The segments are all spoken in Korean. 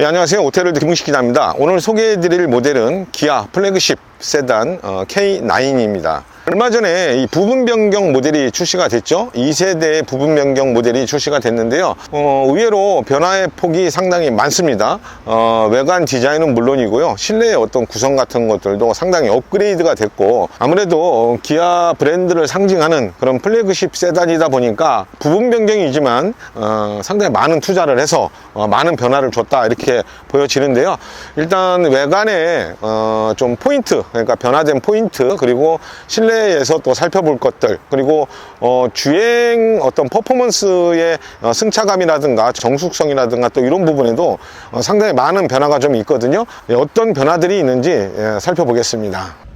예, 안녕하세요. 오테르드 김웅식 기자입니다. 오늘 소개해드릴 모델은 기아 플래그십 세단 어, K9입니다. 얼마 전에 이 부분 변경 모델이 출시가 됐죠. 2세대 부분 변경 모델이 출시가 됐는데요. 어, 의외로 변화의 폭이 상당히 많습니다. 어, 외관 디자인은 물론이고요. 실내의 어떤 구성 같은 것들도 상당히 업그레이드가 됐고 아무래도 기아 브랜드를 상징하는 그런 플래그십 세단이다 보니까 부분 변경이지만 어, 상당히 많은 투자를 해서 어, 많은 변화를 줬다 이렇게 보여지는데요. 일단 외관에 어, 좀 포인트 그러니까 변화된 포인트 그리고 실내 에서 또 살펴볼 것들 그리고 어, 주행 어떤 퍼포먼스의 어, 승차감이라든가 정숙성이라든가 또 이런 부분에도 어, 상당히 많은 변화가 좀 있거든요. 예, 어떤 변화들이 있는지 예, 살펴보겠습니다.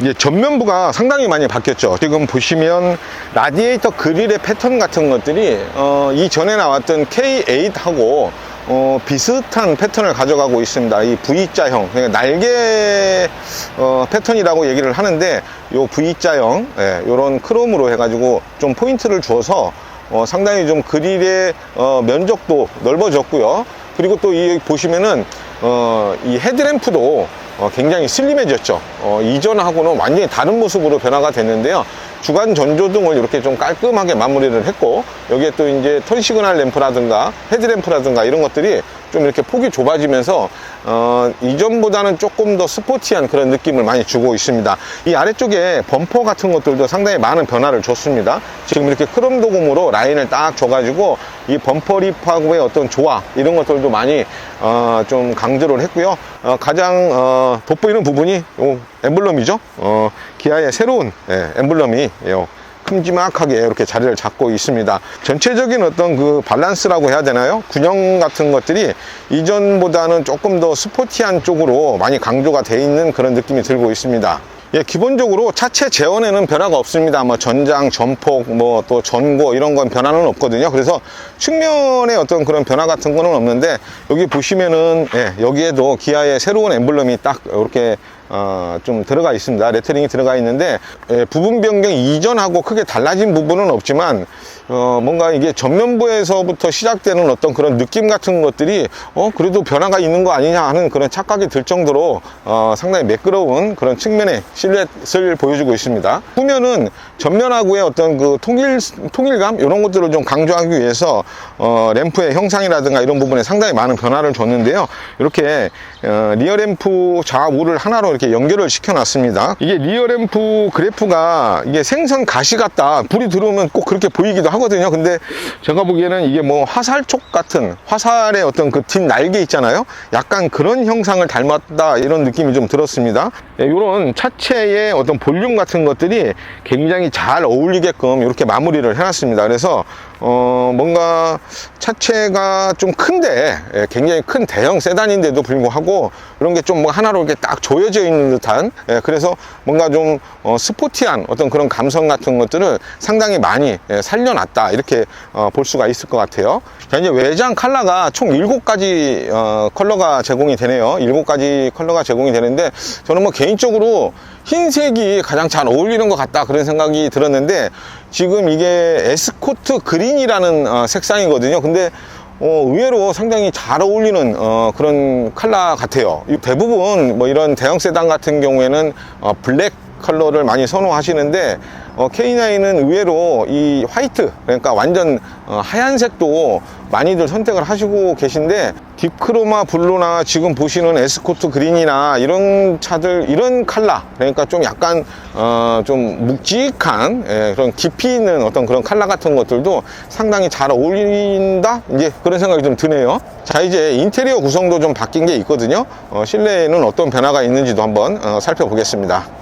이제 전면부가 상당히 많이 바뀌었죠. 지금 보시면 라디에이터 그릴의 패턴 같은 것들이 어, 이전에 나왔던 K8하고 어, 비슷한 패턴을 가져가고 있습니다. 이 V자형, 그러니까 날개 어, 패턴이라고 얘기를 하는데 요 V자형, 예, 요런 크롬으로 해가지고 좀 포인트를 주어서 어, 상당히 좀 그릴의 어, 면적도 넓어졌고요. 그리고 또 이 보시면은 어, 이 헤드램프도 어, 굉장히 슬림해졌죠. 어, 이전하고는 완전히 다른 모습으로 변화가 됐는데요. 주간 전조 등을 이렇게 좀 깔끔하게 마무리를 했고 여기에 또 이제 턴 시그널 램프라든가 헤드램프라든가 이런 것들이 좀 이렇게 폭이 좁아지면서 어, 이전보다는 조금 더 스포티한 그런 느낌을 많이 주고 있습니다. 이 아래쪽에 범퍼 같은 것들도 상당히 많은 변화를 줬습니다. 지금 이렇게 크롬 도금으로 라인을 딱 줘가지고 이 범퍼 립하고의 어떤 조화 이런 것들도 많이 어, 좀 강조를 했고요. 어, 가장 어, 돋보이는 부분이 요 엠블럼이죠. 어, 기아의 새로운 예, 엠블럼이 요 큼지막하게 이렇게 자리를 잡고 있습니다. 전체적인 어떤 그 밸런스라고 해야 되나요? 균형 같은 것들이 이전보다는 조금 더 스포티한 쪽으로 많이 강조가 돼 있는 그런 느낌이 들고 있습니다. 예, 기본적으로 차체 제원에는 변화가 없습니다. 뭐 전장, 전폭, 뭐 또 전고 이런 건 변화는 없거든요. 그래서 측면에 어떤 그런 변화 같은 거는 없는데 여기 보시면은 예, 여기에도 기아의 새로운 엠블럼이 딱 이렇게 어, 좀 들어가 있습니다. 레터링이 들어가 있는데 예, 부분 변경 이전하고 크게 달라진 부분은 없지만 어, 뭔가 이게 전면부에서부터 시작되는 어떤 그런 느낌 같은 것들이 어 그래도 변화가 있는 거 아니냐 하는 그런 착각이 들 정도로 어, 상당히 매끄러운 그런 측면의 실루엣을 보여주고 있습니다. 후면은 전면하고의 어떤 그 통일 통일감 이런 것들을 좀 강조하기 위해서 어, 램프의 형상이라든가 이런 부분에 상당히 많은 변화를 줬는데요. 이렇게 어, 리어 램프 좌우를 하나로 이렇게 연결을 시켜놨습니다. 이게 리어 램프 그래프가 이게 생선 가시 같다. 불이 들어오면 꼭 그렇게 보이기도 하거든요. 근데 제가 보기에는 이게 뭐 화살촉 같은 화살의 어떤 그 뒷 날개 있잖아요. 약간 그런 형상을 닮았다 이런 느낌이 좀 들었습니다. 이런 차체의 어떤 볼륨 같은 것들이 굉장히 잘 어울리게끔 이렇게 마무리를 해놨습니다. 그래서 어 뭔가 차체가 좀 큰데 예, 굉장히 큰 대형 세단인데도 불구하고 이런 게 좀 뭐 하나로 이렇게 딱 조여져 있는 듯한 예, 그래서 뭔가 좀 어, 스포티한 어떤 그런 감성 같은 것들을 상당히 많이 예, 살려놨다 이렇게 어, 볼 수가 있을 것 같아요. 자 이제 외장 컬러가 총 7가지 어, 컬러가 제공이 되네요. 7가지 컬러가 제공이 되는데 저는 뭐 개인적으로 흰색이 가장 잘 어울리는 것 같다 그런 생각이 들었는데 지금 이게 에스코트 그린이라는 어, 색상이거든요. 근데 어, 의외로 상당히 잘 어울리는 어, 그런 컬러 같아요. 이 대부분 뭐 이런 대형 세단 같은 경우에는 어, 블랙 컬러를 많이 선호하시는데 어, K9은 의외로 이 화이트 그러니까 완전 어, 하얀색도 많이들 선택을 하시고 계신데 딥크로마 블루나 지금 보시는 에스코트 그린이나 이런 차들 이런 컬러 그러니까 좀 약간 어, 좀 묵직한 예, 그런 깊이 있는 어떤 그런 컬러 같은 것들도 상당히 잘 어울린다? 이제 그런 생각이 좀 드네요. 자 이제 인테리어 구성도 좀 바뀐 게 있거든요. 어, 실내에는 어떤 변화가 있는지도 한번 어, 살펴보겠습니다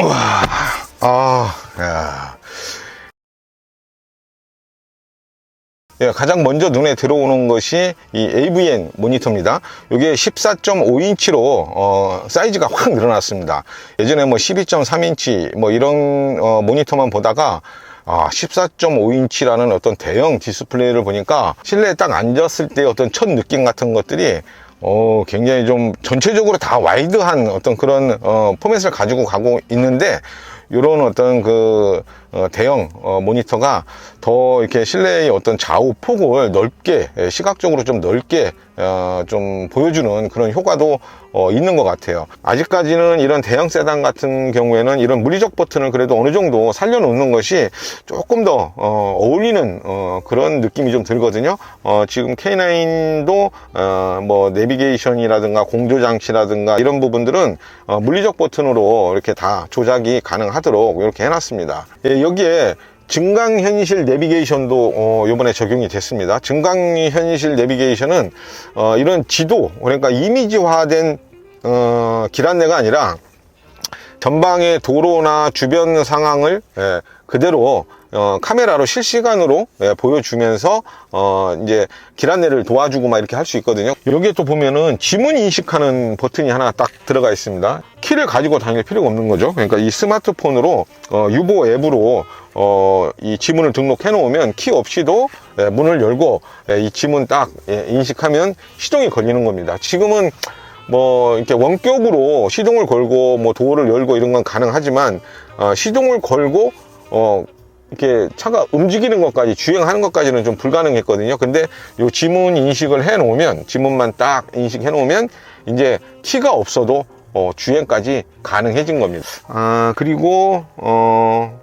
와, 아, 야. 예, 가장 먼저 눈에 들어오는 것이 이 AVN 모니터입니다. 이게 14.5인치로 어, 사이즈가 확 늘어났습니다. 예전에 뭐 12.3인치 뭐 이런 어, 모니터만 보다가 아, 14.5인치라는 어떤 대형 디스플레이를 보니까 실내에 딱 앉았을 때 어떤 첫 느낌 같은 것들이 어, 굉장히 좀 전체적으로 다 와이드한 어떤 그런 어, 포맷을 가지고 가고 있는데 이런 어떤 그 어, 대형 어, 모니터가 더 이렇게 실내의 어떤 좌우 폭을 넓게 예, 시각적으로 좀 넓게 어, 좀 보여주는 그런 효과도 어, 있는 것 같아요. 아직까지는 이런 대형 세단 같은 경우에는 이런 물리적 버튼을 그래도 어느 정도 살려놓는 것이 조금 더 어, 어울리는 어, 그런 느낌이 좀 들거든요. 어, 지금 K9도 어, 뭐 내비게이션이라든가 공조 장치라든가 이런 부분들은 어, 물리적 버튼으로 이렇게 다 조작이 가능하도록 이렇게 해놨습니다. 예, 여기에 증강현실 내비게이션도 어, 이번에 적용이 됐습니다. 증강현실 내비게이션은 어, 이런 지도 그러니까 이미지화된 어, 길 안내가 아니라 전방의 도로나 주변 상황을 예, 그대로 어, 카메라로 실시간으로 예, 보여주면서 어, 이제 길 안내를 도와주고 막 이렇게 할 수 있거든요. 여기에 또 보면은 지문 인식하는 버튼이 하나 딱 들어가 있습니다. 키를 가지고 다닐 필요가 없는 거죠. 그러니까 이 스마트폰으로 어, 유보 앱으로 어, 이 지문을 등록해 놓으면 키 없이도 예, 문을 열고 예, 이 지문 딱 예, 인식하면 시동이 걸리는 겁니다. 지금은 뭐 이렇게 원격으로 시동을 걸고 뭐 도어를 열고 이런 건 가능하지만 어, 시동을 걸고 어 이렇게 차가 움직이는 것까지 주행하는 것까지는 좀 불가능했거든요. 근데 요 지문 인식을 해 놓으면 지문만 딱 인식해 놓으면 이제 키가 없어도 어, 주행까지 가능해진 겁니다. 아 그리고 어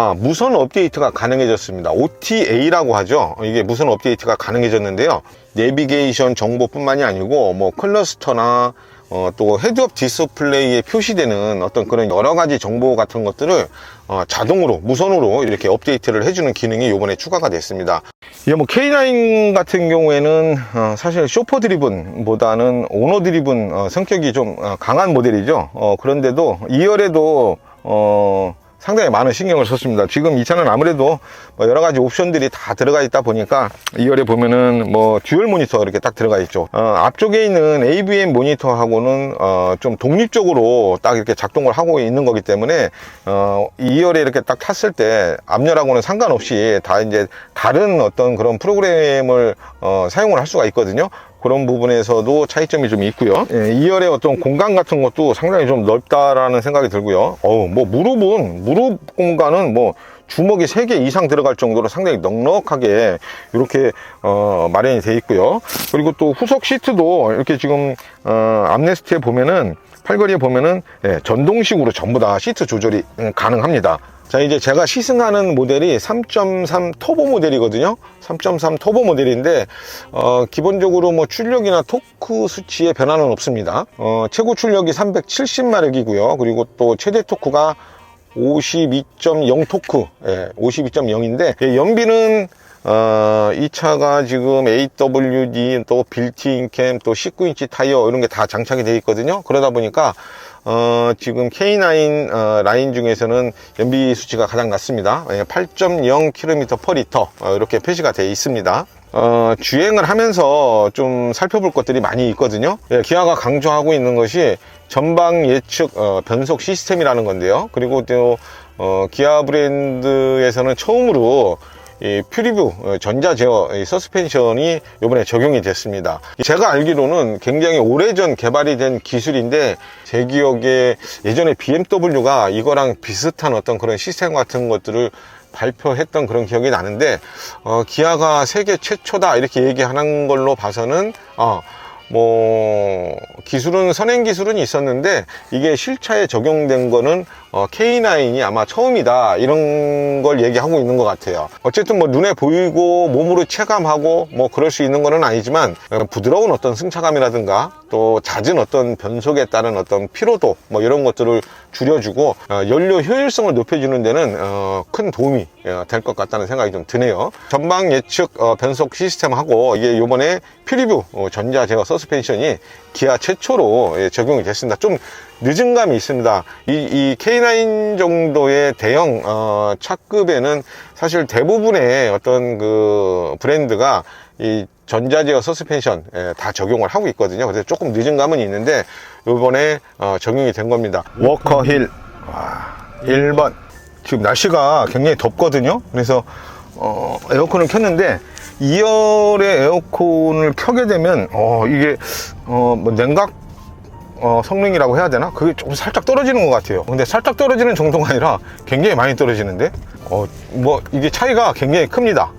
아, 무선 업데이트가 가능해졌습니다. OTA라고 하죠. 이게 무선 업데이트가 가능해졌는데요. 내비게이션 정보뿐만이 아니고 뭐 클러스터나 어, 또 헤드업 디스플레이에 표시되는 어떤 그런 여러 가지 정보 같은 것들을 어, 자동으로 무선으로 이렇게 업데이트를 해주는 기능이 이번에 추가가 됐습니다. 이게 뭐 K9 같은 경우에는 어, 사실 쇼퍼 드리븐보다는 오너 드리븐 어, 성격이 좀 어, 강한 모델이죠. 어, 그런데도 2열에도 어, 상당히 많은 신경을 썼습니다. 지금 이 차는 아무래도 뭐 여러 가지 옵션들이 다 들어가 있다 보니까 2열에 보면은 뭐 듀얼 모니터 이렇게 딱 들어가 있죠. 어, 앞쪽에 있는 AVM 모니터하고는 어, 좀 독립적으로 딱 이렇게 작동을 하고 있는 거기 때문에 어, 2열에 이렇게 딱 탔을 때 앞열하고는 상관없이 다 이제 다른 어떤 그런 프로그램을 어, 사용을 할 수가 있거든요. 그런 부분에서도 차이점이 좀 있고요. 예, 2열의 어떤 공간 같은 것도 상당히 좀 넓다라는 생각이 들고요. 어우, 뭐 무릎은 무릎 공간은 뭐 주먹이 3개 이상 들어갈 정도로 상당히 넉넉하게 이렇게 어, 마련이 돼 있고요. 그리고 또 후석 시트도 이렇게 지금 어, 암레스트에 보면은 팔걸이에 보면은 예, 전동식으로 전부 다 시트 조절이 음, 가능합니다. 자 이제 제가 시승하는 모델이 3.3 터보 모델이거든요. 3.3 터보 모델인데 어, 기본적으로 뭐 출력이나 토크 수치에 변화는 없습니다. 어, 최고 출력이 370마력이고요. 그리고 또 최대 토크가 52.0 토크 예, 52.0인데 예, 연비는 어, 이 차가 지금 AWD 또 빌트인 캠 또 19인치 타이어 이런 게 다 장착이 되어 있거든요. 그러다 보니까 어, 지금 K9 어, 라인 중에서는 연비 수치가 가장 낮습니다. 8.0km per 리터 어, 이렇게 표시가 되어 있습니다. 어, 주행을 하면서 좀 살펴볼 것들이 많이 있거든요. 예, 기아가 강조하고 있는 것이 전방 예측 어, 변속 시스템이라는 건데요. 그리고 또 어, 기아 브랜드에서는 처음으로 이 퓨리뷰 어, 전자 제어 이 서스펜션이 이번에 적용이 됐습니다. 제가 알기로는 굉장히 오래전 개발이 된 기술인데 제 기억에 예전에 BMW가 이거랑 비슷한 어떤 그런 시스템 같은 것들을 발표했던 그런 기억이 나는데 어, 기아가 세계 최초다 이렇게 얘기하는 걸로 봐서는 어, 뭐 기술은 선행 기술은 있었는데 이게 실차에 적용된 거는 어, K9이 아마 처음이다. 이런 걸 얘기하고 있는 것 같아요. 어쨌든 뭐 눈에 보이고 몸으로 체감하고 뭐 그럴 수 있는 거는 아니지만 어, 부드러운 어떤 승차감이라든가 또 잦은 어떤 변속에 따른 어떤 피로도 뭐 이런 것들을 줄여주고 어, 연료 효율성을 높여주는 데는 어, 큰 도움이 될 것 같다는 생각이 좀 드네요. 전방 예측 어, 변속 시스템하고 이게 요번에 퓨리뷰 어, 전자 제어 서스펜션이 기아 최초로 예, 적용이 됐습니다. 좀 늦은 감이 있습니다. 이, 이 K9 정도의 대형 어, 차급에는 사실 대부분의 어떤 그 브랜드가 이 전자제어 서스펜션 예, 다 적용을 하고 있거든요. 그래서 조금 늦은 감은 있는데 이번에 어, 적용이 된 겁니다. 워커힐. 와, 1번. 지금 날씨가 굉장히 덥거든요. 그래서 어, 에어컨을 켰는데 2열의 에어컨을 켜게 되면 어, 이게 어, 뭐 냉각 어, 성능이라고 해야 되나? 그게 좀 살짝 떨어지는 것 같아요. 근데 살짝 떨어지는 정도가 아니라 굉장히 많이 떨어지는데, 어, 뭐, 이게 차이가 굉장히 큽니다.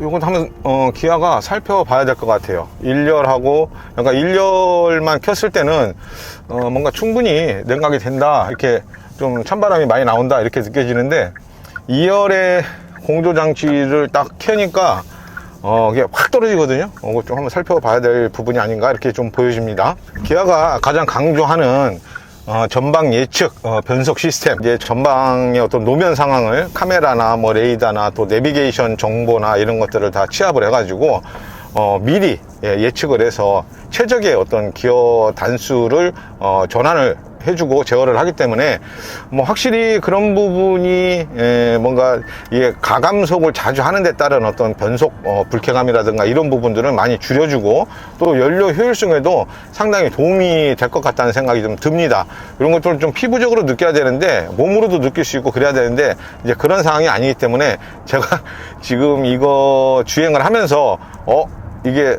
이건 한번, 어, 기아가 살펴봐야 될 것 같아요. 1열하고, 그러니까 1열만 켰을 때는, 어, 뭔가 충분히 냉각이 된다. 이렇게 좀 찬바람이 많이 나온다. 이렇게 느껴지는데, 2열의 공조 장치를 딱 켜니까, 어, 이게 확 떨어지거든요. 어, 이거 좀 한번 살펴봐야 될 부분이 아닌가 이렇게 좀 보여집니다. 기아가 가장 강조하는 어, 전방 예측 어, 변속 시스템 이제 전방의 어떤 노면 상황을 카메라나 뭐 레이더나 또 내비게이션 정보나 이런 것들을 다 취합을 해가지고 어, 미리 예, 예측을 해서 최적의 어떤 기어 단수를 어, 전환을 해주고 제어를 하기 때문에 뭐 확실히 그런 부분이 에, 뭔가 이게 가감속을 자주 하는 데 따른 어떤 변속 어, 불쾌감이라든가 이런 부분들은 많이 줄여주고 또 연료 효율성에도 상당히 도움이 될 것 같다는 생각이 좀 듭니다. 이런 것들을 좀 피부적으로 느껴야 되는데 몸으로도 느낄 수 있고 그래야 되는데 이제 그런 상황이 아니기 때문에 제가 지금 이거 주행을 하면서 어 이게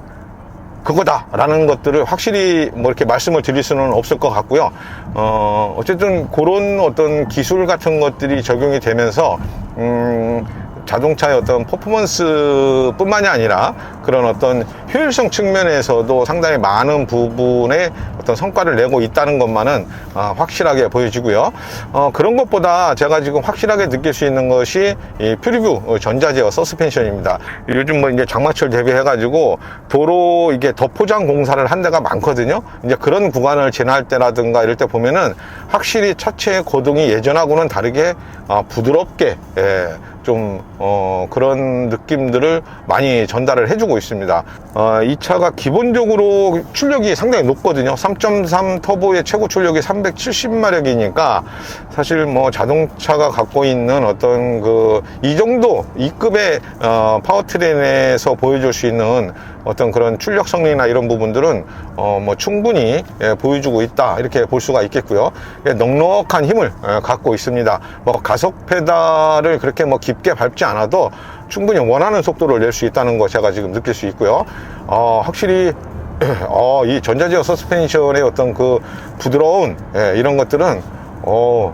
그거다 라는 것들을 확실히 뭐 이렇게 말씀을 드릴 수는 없을 것 같고요. 어 어쨌든 그런 어떤 기술 같은 것들이 적용이 되면서 음 자동차의 어떤 퍼포먼스 뿐만이 아니라 그런 어떤 효율성 측면에서도 상당히 많은 부분의 어떤 성과를 내고 있다는 것만은 아, 확실하게 보여지고요. 어, 그런 것보다 제가 지금 확실하게 느낄 수 있는 것이 이 퓨리뷰 전자제어 서스펜션입니다. 요즘 뭐 이제 장마철 대비해가지고 도로 이게 덧포장 공사를 한 데가 많거든요. 이제 그런 구간을 지날 때라든가 이럴 때 보면은 확실히 차체의 고동이 예전하고는 다르게 아, 부드럽게 예, 좀 어, 그런 느낌들을 많이 전달을 해주고 있습니다. 어, 이 차가 기본적으로 출력이 상당히 높거든요. 3.3 터보의 최고 출력이 370마력이니까 사실 뭐 자동차가 갖고 있는 어떤 그 이 정도 이 급의 어, 파워트레인에서 보여줄 수 있는 어떤 그런 출력 성능이나 이런 부분들은 어, 뭐 충분히 예, 보여주고 있다 이렇게 볼 수가 있겠고요. 예, 넉넉한 힘을 예, 갖고 있습니다. 뭐 가속 페달을 그렇게 뭐 깊게 밟지 않아도 충분히 원하는 속도를 낼 수 있다는 거 제가 지금 느낄 수 있고요. 어, 확실히 어, 이 전자제어 서스펜션의 어떤 그 부드러운 예, 이런 것들은 어,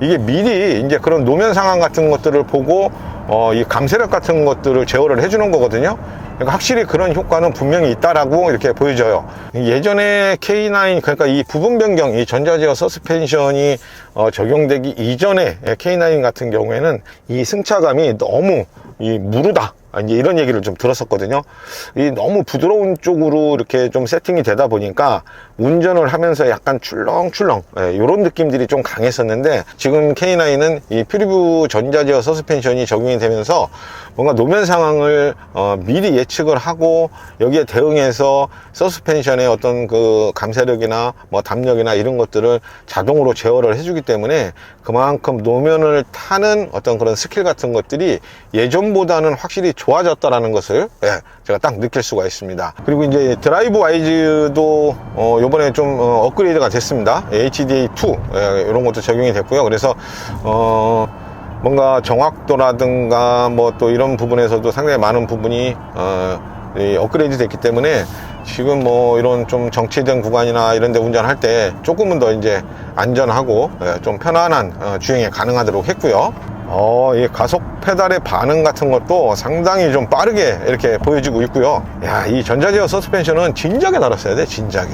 이게 미리 이제 그런 노면 상황 같은 것들을 보고 어, 이 감쇄력 같은 것들을 제어를 해주는 거거든요. 그러니까 확실히 그런 효과는 분명히 있다라고 이렇게 보여져요. 예전에 K9 그러니까 이 부분 변경, 이 전자제어 서스펜션이 어, 적용되기 이전에 K9 같은 경우에는 이 승차감이 너무 이 무르다. 아, 이제 이런 얘기를 좀 들었었거든요. 이 너무 부드러운 쪽으로 이렇게 좀 세팅이 되다 보니까 운전을 하면서 약간 출렁출렁 예, 이런 느낌들이 좀 강했었는데 지금 K9은 이 퓨리뷰 전자제어 서스펜션이 적용이 되면서 뭔가 노면 상황을 어, 미리 예측을 하고 여기에 대응해서 서스펜션의 어떤 그 감쇄력이나 뭐 담력이나 이런 것들을 자동으로 제어를 해주기 때문에 그만큼 노면을 타는 어떤 그런 스킬 같은 것들이 예전보다는 확실히 좋아졌다라는 것을 예, 제가 딱 느낄 수가 있습니다. 그리고 이제 드라이브 와이즈도 어, 요번에 좀 어, 업그레이드가 됐습니다. HDA2 예, 이런 것도 적용이 됐고요. 그래서 어, 뭔가 정확도라든가 뭐 또 이런 부분에서도 상당히 많은 부분이 어, 이 업그레이드 됐기 때문에 지금 뭐 이런 좀 정체된 구간이나 이런 데 운전할 때 조금은 더 이제 안전하고 예, 좀 편안한 어, 주행이 가능하도록 했고요. 어, 이 가속 페달의 반응 같은 것도 상당히 좀 빠르게 이렇게 보여지고 있고요. 야, 이 전자제어 서스펜션은 진작에 달았어야 돼, 진작에.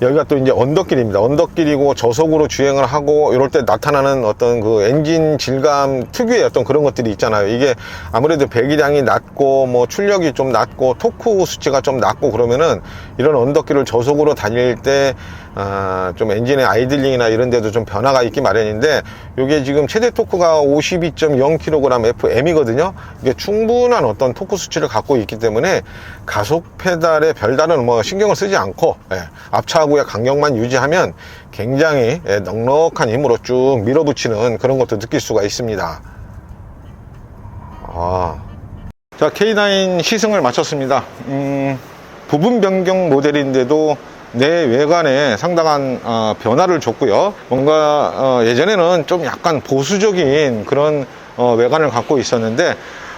여기가 또 이제 언덕길입니다. 언덕길이고 저속으로 주행을 하고 이럴 때 나타나는 어떤 그 엔진 질감 특유의 어떤 그런 것들이 있잖아요. 이게 아무래도 배기량이 낮고 뭐 출력이 좀 낮고 토크 수치가 좀 낮고 그러면은 이런 언덕길을 저속으로 다닐 때 아, 좀 엔진의 아이들링이나 이런 데도 좀 변화가 있기 마련인데 이게 지금 최대 토크가 52.0kg FM이거든요. 이게 충분한 어떤 토크 수치를 갖고 있기 때문에 가속 페달에 별다른 뭐 신경을 쓰지 않고 예, 앞차하고의 간격만 유지하면 굉장히 예, 넉넉한 힘으로 쭉 밀어붙이는 그런 것도 느낄 수가 있습니다. 아. 자, K9 시승을 마쳤습니다. 음, 부분 변경 모델인데도 내 외관에 상당한 어, 변화를 줬고요. 뭔가 어, 예전에는 좀 약간 보수적인 그런 어, 외관을 갖고 있었는데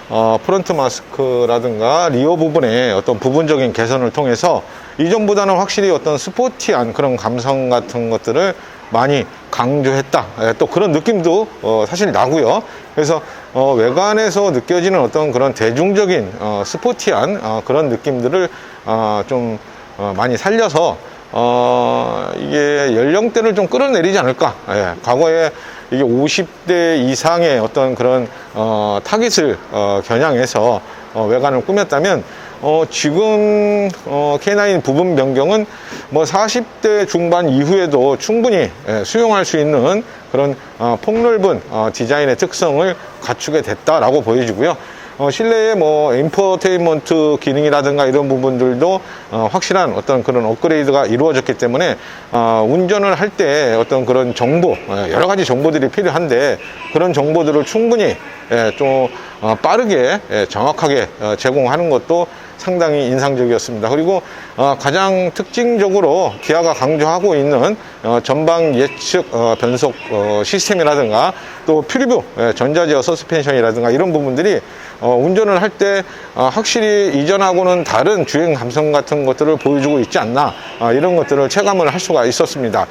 어, 프론트 마스크라든가 리어 부분에 어떤 부분적인 개선을 통해서 이전보다는 확실히 어떤 스포티한 그런 감성 같은 것들을 많이 강조했다. 예, 또 그런 느낌도 어, 사실 나고요. 그래서 어, 외관에서 느껴지는 어떤 그런 대중적인 어, 스포티한 어, 그런 느낌들을 어, 좀 어, 많이 살려서 어, 이게 연령대를 좀 끌어내리지 않을까. 예, 과거에 이게 50대 이상의 어떤 그런 어, 타깃을 어, 겨냥해서 어, 외관을 꾸몄다면 어, 지금 어, K9 부분 변경은 뭐 40대 중반 이후에도 충분히 예, 수용할 수 있는 그런 어, 폭넓은 어, 디자인의 특성을 갖추게 됐다라고 보여지고요. 어, 실내에 뭐 인포테인먼트 기능이라든가 이런 부분들도 어, 확실한 어떤 그런 업그레이드가 이루어졌기 때문에 어, 운전을 할 때 어떤 그런 정보 어, 여러 가지 정보들이 필요한데 그런 정보들을 충분히 예, 좀 어, 빠르게 예, 정확하게 어, 제공하는 것도 상당히 인상적이었습니다. 그리고 어, 가장 특징적으로 기아가 강조하고 있는 어, 전방 예측 어, 변속 어, 시스템이라든가 또 퓨리브 예, 전자제어 서스펜션이라든가 이런 부분들이 어, 운전을 할때 어, 확실히 이전하고는 다른 주행 감성 같은 것들을 보여주고 있지 않나 아, 이런 것들을 체감을 할 수가 있었습니다.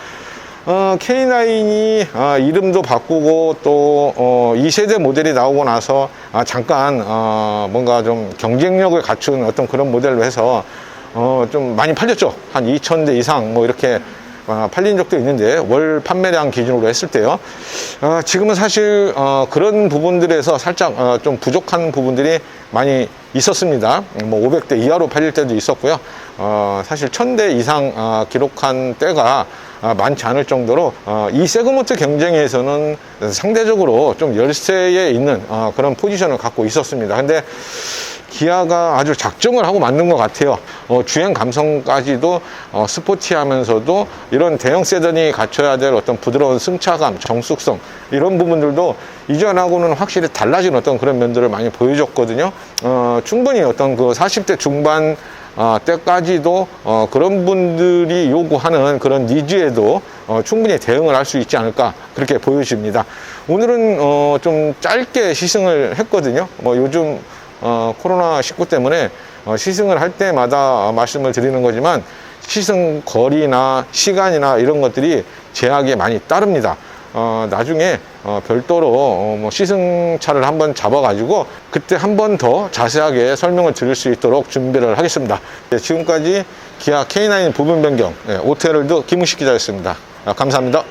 어, K9이 아, 이름도 바꾸고 또 어, 2세대 모델이 나오고 나서 아, 잠깐 어, 뭔가 좀 경쟁력을 갖춘 어떤 그런 모델로 해서 어, 좀 많이 팔렸죠. 한 2,000대 이상 뭐 이렇게 어, 팔린 적도 있는데 월 판매량 기준으로 했을 때요. 어, 지금은 사실 어, 그런 부분들에서 살짝 어, 좀 부족한 부분들이 많이 있었습니다. 뭐 500대 이하로 팔릴 때도 있었고요. 어, 사실 1000대 이상 어, 기록한 때가 아, 많지 않을 정도로 어, 이 세그먼트 경쟁에서는 상대적으로 좀 열세에 있는 어, 그런 포지션을 갖고 있었습니다. 근데 기아가 아주 작정을 하고 만든 것 같아요. 어, 주행 감성까지도 어, 스포티하면서도 이런 대형 세단이 갖춰야 될 어떤 부드러운 승차감, 정숙성 이런 부분들도 이전하고는 확실히 달라진 어떤 그런 면들을 많이 보여줬거든요. 어, 충분히 어떤 그 40대 중반 어, 때까지도 어, 그런 분들이 요구하는 그런 니즈에도 어, 충분히 대응을 할 수 있지 않을까 그렇게 보여집니다. 오늘은 어, 좀 짧게 시승을 했거든요. 뭐 요즘 어, 코로나19 때문에 어, 시승을 할 때마다 말씀을 드리는 거지만 시승 거리나 시간이나 이런 것들이 제약에 많이 따릅니다. 어, 나중에 어, 별도로 어, 뭐 시승차를 한번 잡아가지고 그때 한 번 더 자세하게 설명을 드릴 수 있도록 준비를 하겠습니다. 네, 지금까지 기아 K9 부분 변경 네, 오테를드 김웅식 기자였습니다. 아, 감사합니다.